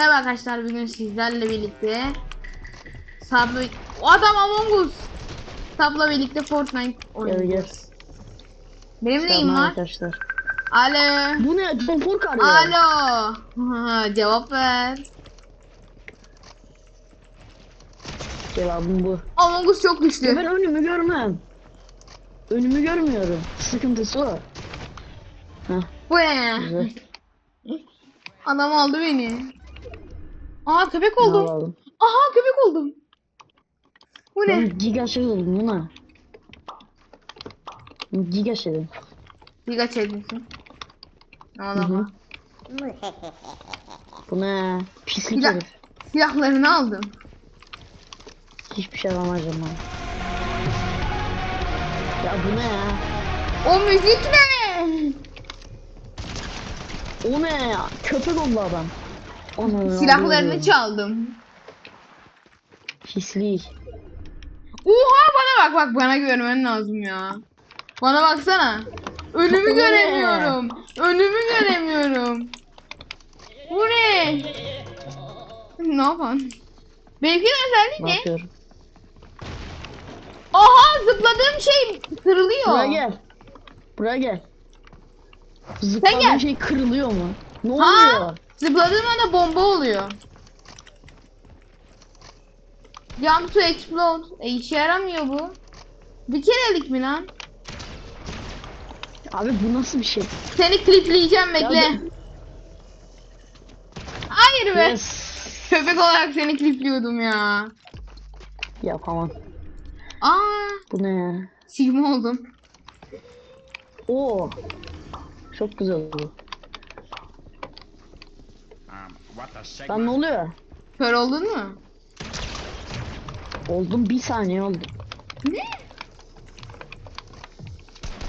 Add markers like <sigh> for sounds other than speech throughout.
Merhaba arkadaşlar bugün sizlerle birlikte Sabla O adam Among Us Sabla birlikte Fortnite oynuyoruz. gel. Benim neyim var? arkadaşlar. Alo. Bu ne? Konfor kar ya. Alo. <laughs> Cevap ver. Cevabım bu. Among Us çok Ya güçlü. ben önümü görmem. Önümü görmüyorum. Sıkıntısı o. Heh, Bu ne? güzel. Adam aldı beni. Aa köpek oldum. alalım? Aha köpek oldum. Bu ne? Ben giga şey oldum buna. Giga şeydim. Giga hı. Bu ne? Pislik Silah, herif. silahlarını aldım. Hiçbir şey alamayacağım ben. Ya bu ne ya? O müzik ne? O ne ya? Köpek oldu adam. Ana, Silahlarını çaldım. Pislik. Oha bana bak bak bana görmen lazım ya. Bana baksana. Önümü göremiyorum. Önümü göremiyorum. Bu ne? Ne yapan? Benimkinin özelliği Ne? Aha zıpladığım şey kırılıyor. Buraya gel. Buraya gel. Zıpladığın gel. şey kırılıyor mu? Ne Ha? Zıpladığım anda bomba oluyor. Jump to explode. E işe yaramıyor bu. Bir kerelik mi lan? Abi bu nasıl bir şey? Seni klipleyeceğim bekle. Ya Hayır be. Yes. Köpek olarak seni klipliyordum ya. Yapamam. Aa, Bu ne ya? Sigma oldum. Oo. Çok güzel oldu. Lan ne oluyor? Kör oldun mu? Oldum bir saniye oldu. Ne?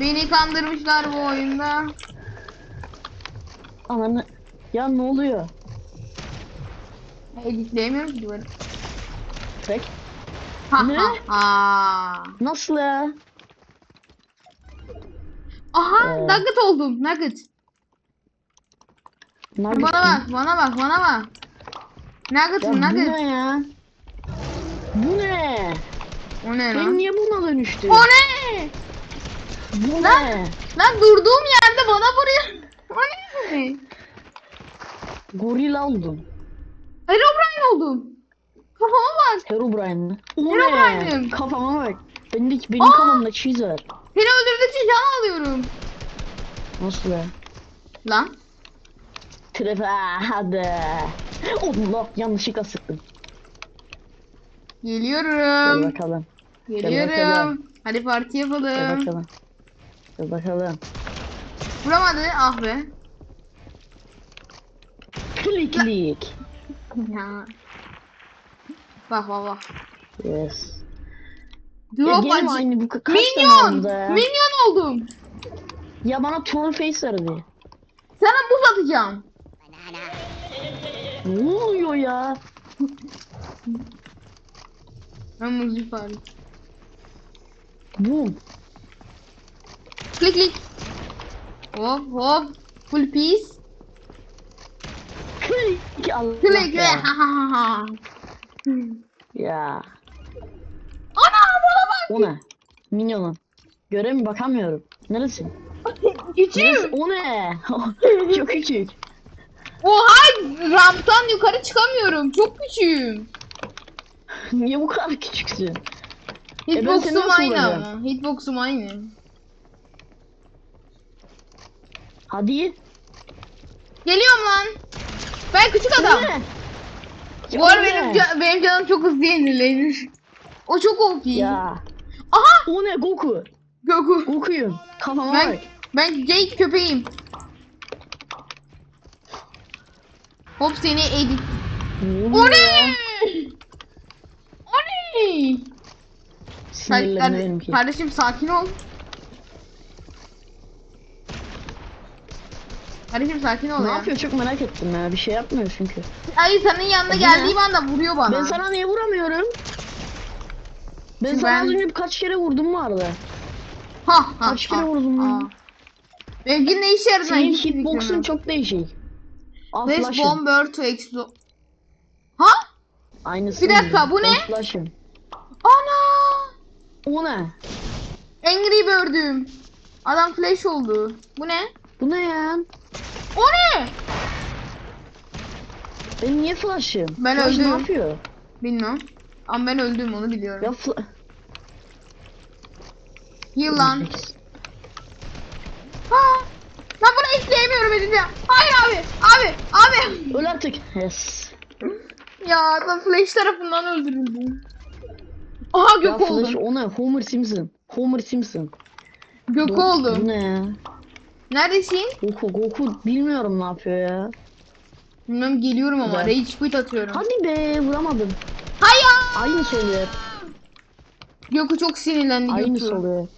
Beni kandırmışlar bu oyunda. Ananı. Ya ne oluyor? Editleyemiyorum ki duvarı. Tek. Ha Ne? ha ha. Nasıl ya? Aha Ee. nugget oldum nugget. Nugget Bana bak bana bak bana bak. Ya Nugget'ım bu nugget. ne ya? Bu ne? O ne Ben lan? niye buna dönüştü? O ne? Bu Lan- ne? Lan durduğum yerde bana vuruyor. O ne? Goril oldum. Herobrine oldum. Kafama bak. Herobrine mi? Herobrine'im. ne? Kafama bak. Benim, benim Aa! kafamda var. Seni öldürdükçe can alıyorum. Nasıl ya? Lan. Trefe hadi. Allah yanlışlıkla sıktım. Gel Geliyorum. bakalım. Geliyorum. bakalım. Hadi parti Gel yapalım. bakalım. Gel bakalım. Vuramadı. Ah be. Klik klik. Ya. Bak bak bak. Yes. Ya Drop acı. aynı bu ka- kaç Minyon. ya? Minyon oldum. Ya bana troll face verdi. Sana buz atacağım. Ne oluyor ya? Ben muzlu fare. Boom. Klik klik. Hop hop. Full piece. Klik. Allah Klik ya. Ya. Ana bana bak. O ne? Minyonum. Göre mi bakamıyorum. Neresi? Neresi? Küçüğüm. O ne? Çok küçük. Oha ramptan yukarı çıkamıyorum. Çok küçüğüm. <laughs> Niye bu kadar küçüksün? E Hitbox'um nasıl aynı ama. Hitbox'um aynı. Hadi. Geliyorum lan. Ben küçük adam. Bu arada benim, ne? ca- benim canım çok hızlı yenilenir. <laughs> O çok OP. Ya. Aha O ne Goku? Goku. Goku'yum. Kafama Ben, bak. ben Jake köpeğim. Hop seni edit. O ne? ya? O ne? Sinirlerim Kardeşim, sakin ol. Kardeşim sakin ol Ne ya. yapıyor çok merak ettim ya. Bir şey yapmıyor çünkü. Ay senin yanına geldiğim anda vuruyor bana. Ben sana niye vuramıyorum? Ben Çünkü sana ben- az önce kaç kere vurdum vardı. Ha ha. Kaç kere ha, vurdum ha. ya? Benimki ne işe yarar? Senin hiçbir fikrim hitbox'un yok. çok değişik. This flash'ın. bomber to explode. Ha? Aynısı. Bir dakika, bu ne? Flash'ım. Ana! O ne? Angry Bird'üm. Adam flash oldu. Bu ne? Bu ne ya? O ne? Benim niye flash'ım? Ben Flash öldüm. ne yapıyor? Bilmiyorum. Ama ben öldüm onu biliyorum. Ya fla... Heal lan. Ha! Ekleyemiyorum edeceğim. Hayır abi. Abi. Abi. Öl artık. Yes. Ya ben flash tarafından öldürüldüm. Aha Ya gök flash oldum. o ne? Homer Simpson. Homer Simpson. Gök Bu oldum. ne ya? Neredesin? Goku Goku bilmiyorum ne yapıyor ya. Bilmiyorum geliyorum ama Güzel. rage quit atıyorum. Hadi be vuramadım. Hayır. Aynısı oluyor. Gökü çok sinirlendi Gökü. oluyor.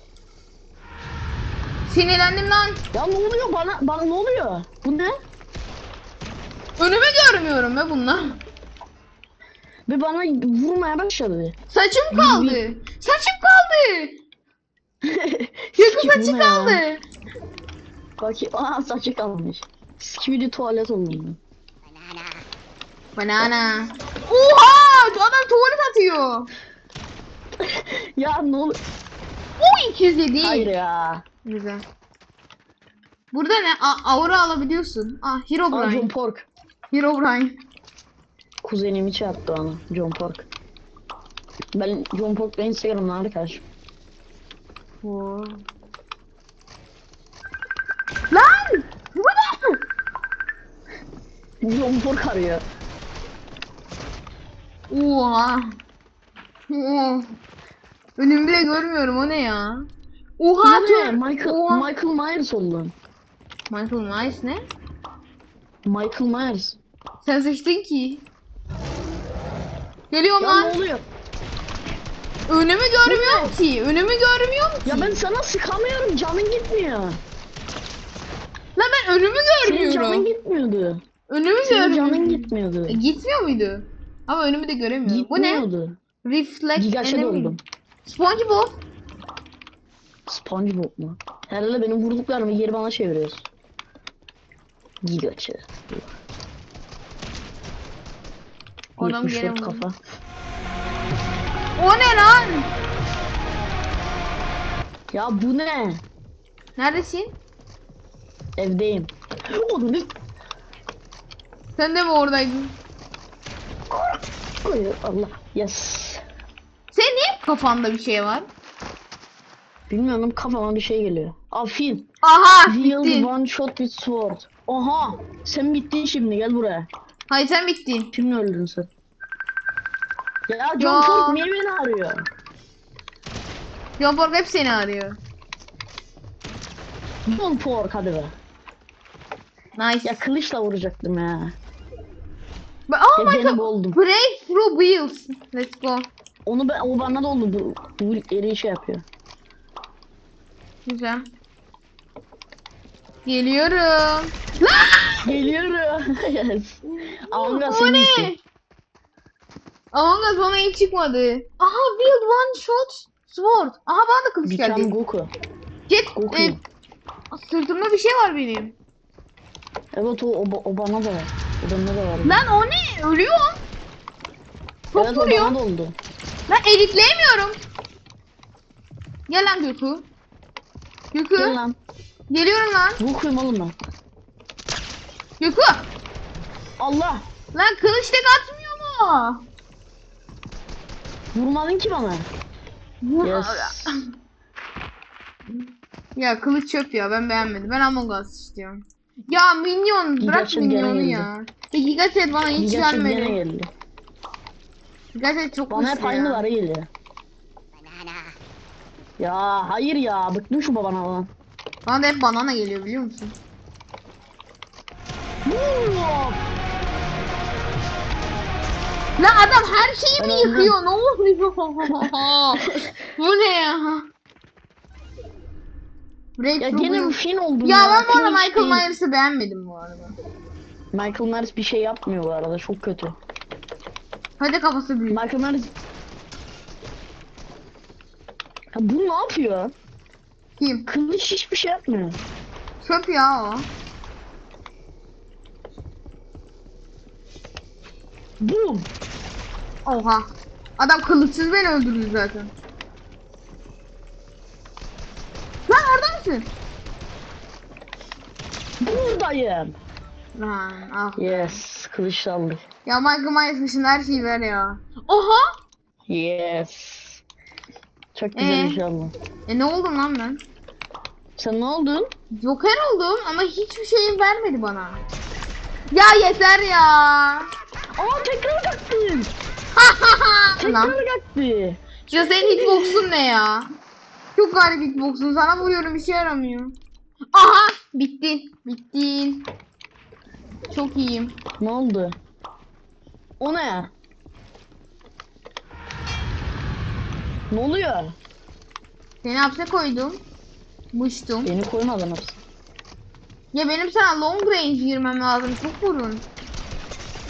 Sinirlendim lan. Ya ne oluyor bana? Bana ne oluyor? Bu ne? Önümü görmüyorum be bunlar. Ve bana vurmaya başladı. Saçım kaldı. Saçım kaldı. <laughs> Bu saçı kaldı. Bakayım. Aa saçı kalmış. Skibidi tuvalet oldum. Banana. Oha! Adam tuvalet atıyor. <laughs> ya ne oluyor? O 207. Hayır ya. Güzel. Burada ne? A aura alabiliyorsun. Ah Aa, John Herobrine. Pork. Herobrine. Kuzenimi çarptı onu. John Pork. Ben John Pork'la Instagram'da arkadaşım. Oo. Lan! Bu ne? John Pork arıyor. Oha. Önümü bile görmüyorum o ne ya? Oha Ne? tüm. Michael, Oha. Michael Myers oldun. Michael Myers ne? Michael Myers. Sen seçtin ki. Geliyorum Ya lan. ne oluyor? Önümü görmüyorum ki. Önümü görmüyorum ki. Ya ben sana sıkamıyorum. Canın gitmiyor. Lan ben önümü Senin canın görmüyorum. gitmiyordu. Önümü Senin görmüyorum. canın gitmiyordu. E, Gitmiyor muydu? Ama önümü de göremiyorum. Bu ne? Reflect Gigaşa enemy. oldum. SpongeBob. SpongeBob mu? Herhalde benim vurduklarımı geri bana çeviriyorsun. Gigaçı. Adam 74 gene vurdu. kafa. O ne lan? Ya bu ne? Neredesin? Evdeyim. Onu ne? Sen de mi oradaydın? Allah. Yes. Kafanda bir şey var? Bilmiyorum kafama bir şey geliyor. Aa fil. Aha Wield bittin. one shot with sword. Oha. Sen bittin şimdi gel buraya. Hayır sen bittin. Kimle öldün sen? Ya John Ya. Ford niye beni arıyor? John Pork hep seni arıyor. John Ford hadi be. Nice. Ya kılıçla vuracaktım ya. Ba- oh my gene god. boldum. Breakthrough wheels. Let's go. Onu ben, o bana da oldu. Bu, bu eri şey yapıyor. Güzel. Geliyorum. <laughs> Geliyorum. yes. O senin ne? için. Among Us bana hiç çıkmadı. Aha build one shot sword. Aha bana da kılıç Become geldi. Goku. Jet Goku. e, sırtımda bir şey var benim. Evet o, o, o bana da var. O bana da var. Lan o ne? Ölüyorum. Çok evet o vuruyor. bana da oldu. Lan editleyemiyorum. Gel lan Gökü. Gökü. Gel lan. Geliyorum lan. Goku'yum oğlum ben. Gökü. Allah. Lan kılıç tek atmıyor mu? Vurmadın ki bana. Yes. <laughs> Ya kılıç çöp ya ben beğenmedim. Ben Among Us istiyorum. Ya minyon bırak Gigaç'ın gene minyonu ya. Ve Gigaset bana hiç Gigaç'ın gene vermedi. Gigaset çok Bana hep aynı ya. var geliyor. Ya hayır ya bıktım şu babana lan. Bana da hep banana geliyor biliyor musun? La adam her şeyi mi Ben yıkıyor? Ne oluyor? Bu ne ya? Ya Breakthrough gene bu- bir fin oldum Ya ben bu arada Michael. Myers'ı beğenmedim bu arada. Michael Myers bir şey yapmıyor bu arada çok kötü. Hadi kafası büyük. Michael Myers... Ya bu ne yapıyor? Kim? Kılıç hiçbir şey yapmıyor. Çöp ya o. Boom. Oha. Adam kılıçsız beni öldürdü zaten. Lan orada mısın? Buradayım. Lan ah. Yes. Kılıç aldık. Ya Michael Myers dışında her şeyi ver ya. Oha! Yes. Çok güzel Ee? bir şey oldu. E ne oldum lan ben? Sen ne oldun? Joker oldum ama hiçbir şey vermedi bana. Ya yeter ya. Aa tekrar kalktın. Lan. Tekrar kalktı. Ya senin hitbox'un ne ya? Çok garip hitbox'un. Sana vuruyorum işe yaramıyor. Aha! Bitti. Bitti. Çok iyiyim. Ne oldu? O ne? Ne oluyor? Seni hapse koydum. Muştum. Beni koymadın hapse. Ya benim sana long range girmem lazım. Çok vurun.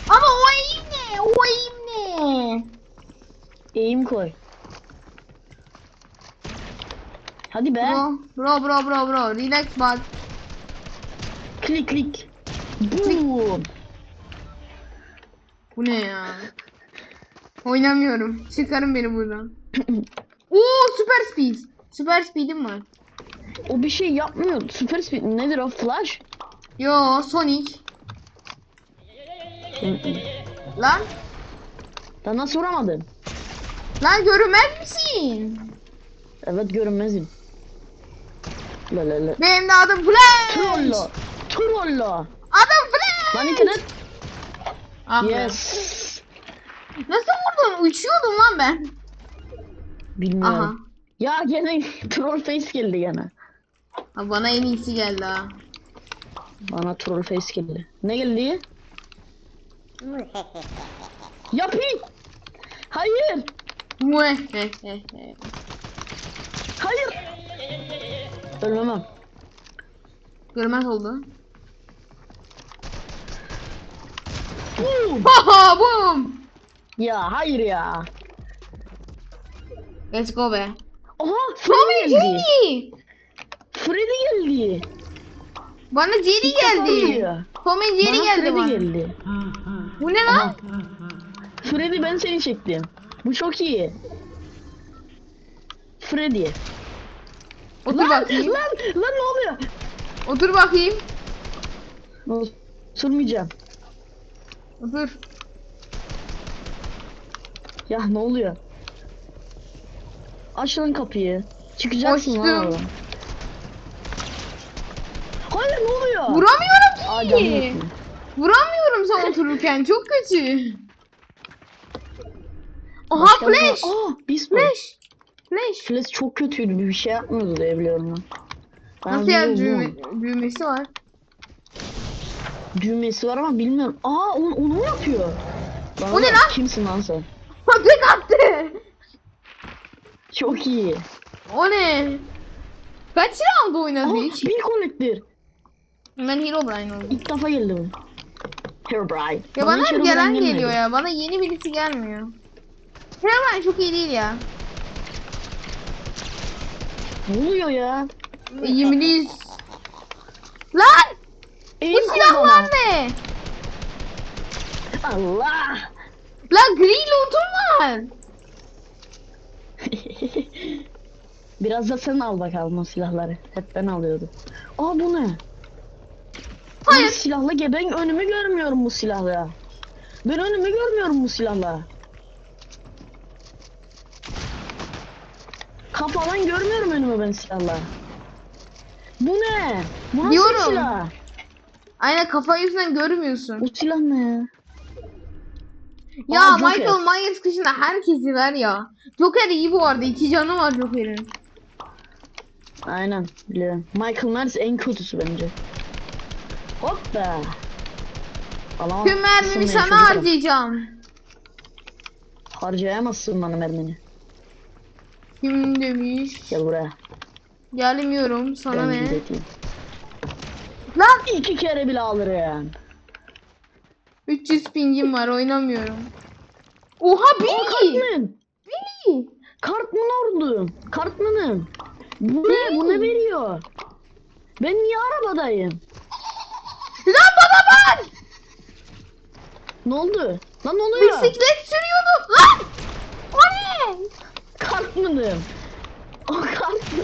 Ama o eğim ne? O eğim ne? Eğim koy. Hadi be. Bro, bro, bro, bro, bro. Relax bak. Klik klik. Boom. Bu ne ya? Oynamıyorum. Çıkarın beni buradan. <coughs> Oo süper speed. Süper speed'im var. O bir şey yapmıyor. Super speed nedir o? Flash? Yo Sonic. Lan. Da nasıl vuramadın? Lan görünmez misin? Evet görünmezim. La la la. Benim de adım Flash. Trollo. Trollo. Adım Flash. Lan internet. Ah be. Yes. Nasıl vurdun? Uçuyordum lan ben. Bilmiyorum. Aha. Ya gene <laughs> troll face geldi gene. Ha, bana en iyisi geldi ha. Bana troll face geldi. Ne geldi? <laughs> Yapayım. Hayır. Hayır. Ölmemem. Görmez oldu. Boom. Haha boom. Ya hayır ya. Let's go be. Oha Tommy Freddy geldi. Jerry. Freddy geldi. Bana Jerry geldi. geliyor. Tom and Jerry Bana geldi Freddy bana. geldi. Bu ne lan? Freddy ben seni çektim. Bu çok iyi. Freddy. Otur lan, bakayım. Lan, lan ne oluyor? Otur bakayım. Sürmeyeceğim. Otur. Ya ne oluyor? Aç lan kapıyı. Çıkacaksın lan Açtım. oradan. Hayır ne oluyor? Vuramıyorum Aa, canım ki. yok. Vuramıyorum sen <laughs> otururken. Çok kötü. Aha Başka bir- flash. Aa Beast Boy. Flash. Flash. Flash çok kötüydü. Bir şey yapmıyordu diye biliyorum ben. Ben Nasıl yani düğme, düğmesi var? Düğmesi var ama bilmiyorum. Aa onu, onu mu yapıyor? Lan O ne lan? Kimsin lan sen? <laughs> Tek attı. Çok iyi. O ne? Kaç round oynadı Aa hiç? bir collector. Ben Herobrine oldum. İlk defa geldi bu. Herobrine. Ya bana Herobrine gelen gelmedi. geliyor ya. Bana yeni birisi gelmiyor. Herobrine çok iyi değil ya. Ne oluyor ya? Eğimliyiz. Lan! Bu silahlar ne? Allah. Lan gri lootum var. <laughs> Biraz da sen al bakalım o silahları. Hep ben alıyordum. Aa bu ne? Hayır. Bu silahla ge ben önümü görmüyorum bu silahla. Ben önümü görmüyorum bu silahla. Kafadan görmüyorum önümü ben silahla. Bu ne? Bu nasıl Diyorum. silah? Aynen kafa yüzünden görmüyorsun. Bu silah ne ya? Ya Aa, Joker. Michael Myers kışında herkesi ver ya. Joker iyi bu arada. iki canı var Joker'in. Aynen biliyorum. Michael Myers en kötüsü bence. Hop be. Alamam. Tüm mermimi sana çocuklar. harcayacağım. Harcayamazsın bana mermini. Kim demiş? Gel buraya. Gelmiyorum. Sana ben ne? gideyim. İki kere bile alırım. 300 pingim var oynamıyorum. Oha Billy! Cartman. Billy! Cartman ordu. Cartman'ım. Bu ne? Bu ne veriyor? Ben niye arabadayım? Lan baba bak! Ne oldu? Lan ne oluyor? Bisiklet sürüyordum. Lan! O ne? Kalkmadım. O kalktı.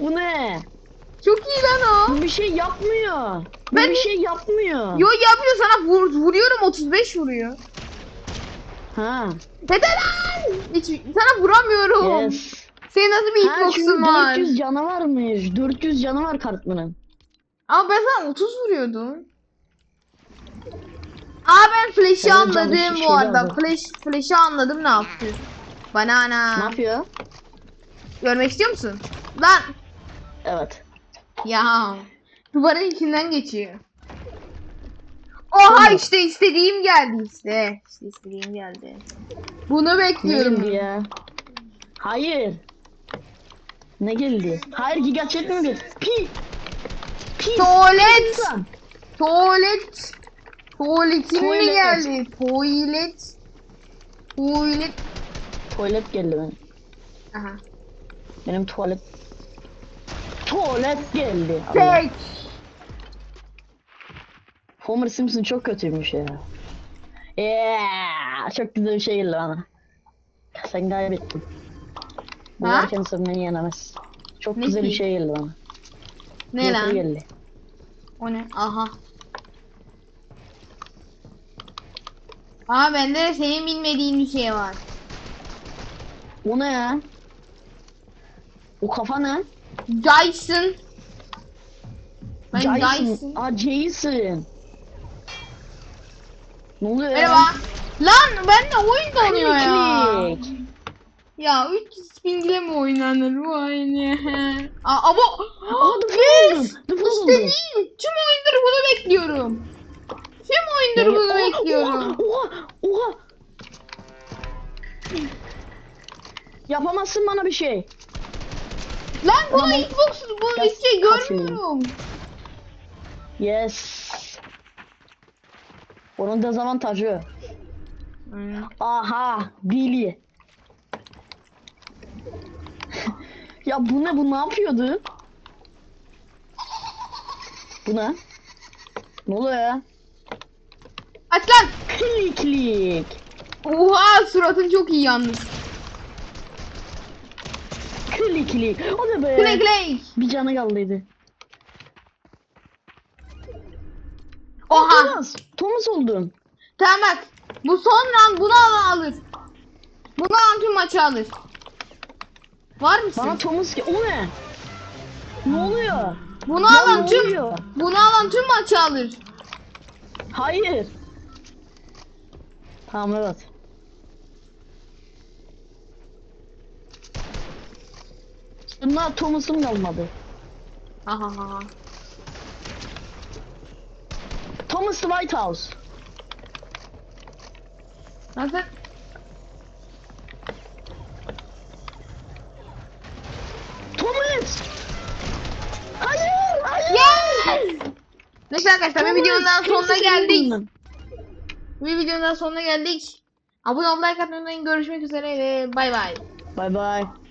Bu ne? Çok iyi lan o. Bu bir şey yapmıyor. Bu Ben- bir şey yapmıyor. Yo yapıyor sana vur, vuruyorum 35 vuruyor. Ha. Dede lan! Hiç, sana vuramıyorum. Yes. Senin nasıl bir hitbox'un var? 400 canı varmış. 400 canı var Cartman'ın. Ama ben sana 30 vuruyordum. Aa ben canı anladım bu arada. aldı. Flash, flash'ı anladım ne yaptı. Banana. Ne yapıyor? Görmek istiyor musun? Lan! Evet. Ya. Duvarın içinden geçiyor. Oha işte istediğim geldi işte. İşte istediğim geldi. Bunu bekliyorum. geldi ya? Hayır. Ne geldi? Hayır giga geldi? Pi. Pi. Tuvalet. Tuvalet. Tuvaletin mi Tuvalet. geldi? Tuvalet. Tuvalet. Tuvalet geldi benim. Aha. Benim tuvalet. Tuvalet geldi. Tek. Homer Simpson çok kötüymüş ya. Yeah, çok güzel bir şey geldi bana. Sen kaybettin. Bu Ha? varken sen beni yenemez. Çok Ne güzel bir ki? şey geldi bana. Ne Joker lan? geldi. O ne? Aha. Aa bende de senin bilmediğin bir şey var. O ne ya? O kafa ne? Dyson. Ben Jason. Dyson. Aa Jason. Ne oluyor ya? Merhaba. Lan ben de oyun donuyor ya. Klik. Ya 300 pingile mi oynanır bu oyun? Aa, ama Aa Yes! İstediğim tüm oyunları bunu bekliyorum. Tüm oyunları bunu Oha, bekliyorum. Oha, oha. Yapamazsın bana bir şey. Lan bunu Ama- Xbox bu hiç şey görmüyorum. Yes. Onun dezavantajı. Hmm. Aha, Billy. ya bu ne? Bu ne yapıyordu? Bu ne? Ne oluyor ya? Aç lan. Klik klik. Oha suratın çok iyi yalnız. Klik. O ne be? Play play. Bir canı kaldıydı. Oha. Thomas. Thomas oldum. Tamam bak. Bu son round bunu alan alır. Bunu alan tüm maçı alır. Var mısın? Bana Thomas ki o ne? Ne oluyor? bunu Ya alan tüm oluyor? bunu alan tüm maçı alır. Hayır. Tamam evet. Bunlar Thomas'ım kalmadı. Ha ha ha. Thomas White House. Nasıl? Thomas! Hayır! Hayır! Yes! Neyse arkadaşlar bir videonun daha sonuna geldik. Bir videonun daha sonuna geldik. Abone olmayı, like atmayı unutmayın. Görüşmek üzere ve bay bay. Bye bye.